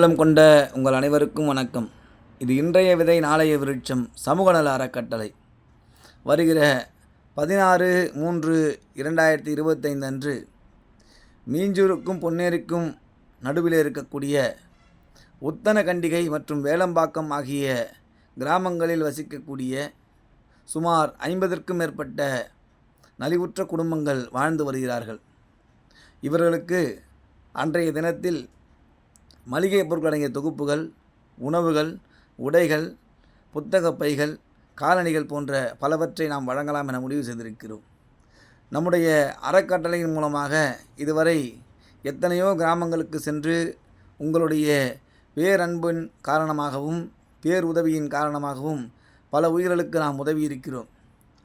உள்ளம் கொண்ட உங்கள் அனைவருக்கும் வணக்கம். இது இன்றைய விதை நாளைய விருட்சம் சமூக நல அறக்கட்டளை. வருகிற பதினாறு மூன்று இரண்டாயிரத்தி இருபத்தைந்து அன்று மீஞ்சூருக்கும் பொன்னேரிக்கும் நடுவில் இருக்கக்கூடிய உத்தனகண்டிகை மற்றும் வேலம்பாக்கம் ஆகிய கிராமங்களில் வசிக்கக்கூடிய சுமார் ஐம்பதற்கும் மேற்பட்ட நலிவுற்ற குடும்பங்கள் வாழ்ந்து வருகிறார்கள். இவர்களுக்கு அன்றைய தினத்தில் மளிகை பொருட்கள் அடங்கிய தொகுப்புகள் உணவுகள் உடைகள் புத்தக பைகள் காலணிகள் போன்ற பலவற்றை நாம் வழங்கலாம் என முடிவு செய்திருக்கிறோம். நம்முடைய அறக்கட்டளையின் மூலமாக இதுவரை எத்தனையோ கிராமங்களுக்கு சென்று உங்களுடைய பேரன்பின் காரணமாகவும் பேருதவியின் காரணமாகவும் பல உயிர்களுக்கு நாம் உதவி இருக்கிறோம்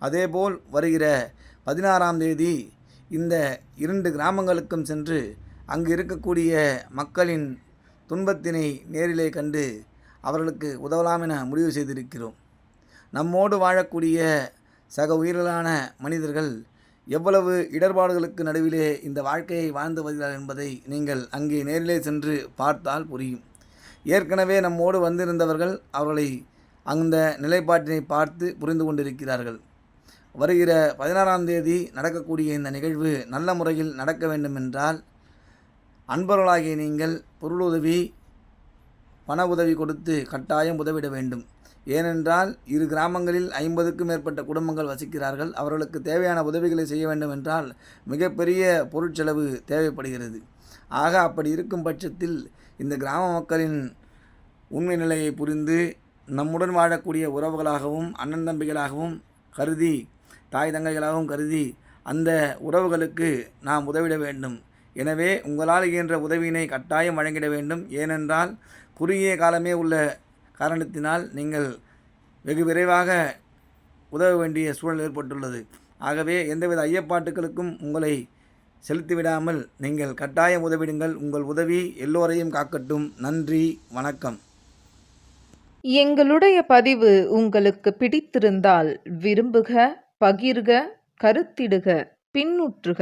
அதேபோல் வருகிற பதினாறாம் தேதி இந்த இரண்டு கிராமங்களுக்கும் சென்று அங்கு இருக்கக்கூடிய மக்களின் துன்பத்தினை நேரிலே கண்டு அவர்களுக்கு உதவலாம் என முடிவு செய்திருக்கிறோம். நம்மோடு வாழக்கூடிய சக உயிர்களான மனிதர்கள் எவ்வளவு இடர்பாடுகளுக்கு நடுவிலே இந்த வாழ்க்கையை வாழ்ந்து வருகிறார்கள் என்பதை நீங்கள் அங்கே நேரிலே சென்று பார்த்தால் புரியும். ஏற்கனவே நம்மோடு வந்திருந்தவர்கள் அவர்களை அந்த நிலைப்பாட்டினை பார்த்து புரிந்து கொண்டிருக்கிறார்கள். வருகிற பதினாறாம் தேதி நடக்கக்கூடிய இந்த நிகழ்வு நல்ல முறையில் நடக்க வேண்டுமென்றால் அன்பர்களாகிய நீங்கள் பொருளுதவி பண உதவி கொடுத்து கட்டாயம் உதவிட வேண்டும். ஏனென்றால் இரு கிராமங்களில் ஐம்பதுக்கும் மேற்பட்ட குடும்பங்கள் வசிக்கிறார்கள். அவர்களுக்கு தேவையான உதவிகளை செய்ய வேண்டும் என்றால் மிகப்பெரிய பொருட்செலவு தேவைப்படுகிறது. ஆக அப்படி இருக்கும் பட்சத்தில் இந்த கிராம மக்களின் உண்மை நிலையை புரிந்து நம்முடன் வாழக்கூடிய உறவுகளாகவும் அண்ணன் தம்பிகளாகவும் கருதி தாய் தங்கைகளாகவும் கருதி அந்த உறவுகளுக்கு நாம் உதவிட வேண்டும். எனவே உங்களால் இயன்ற உதவியினை கட்டாயம் வழங்கிட வேண்டும். ஏனென்றால் குறுகிய காலமே உள்ள காரணத்தினால் நீங்கள் வெகு விரைவாக உதவ வேண்டிய சூழல் ஏற்பட்டுள்ளது. ஆகவே எந்தவித ஐயப்பாட்டுகளுக்கும் உங்களை செலுத்திவிடாமல் நீங்கள் கட்டாயம் உதவிடுங்கள். உங்கள் உதவி எல்லோரையும் காக்கட்டும். நன்றி வணக்கம். எங்களுடைய பதிவு உங்களுக்கு பிடித்திருந்தால் விரும்புக பகிர்க கருத்திடுக பின்னுற்றுக.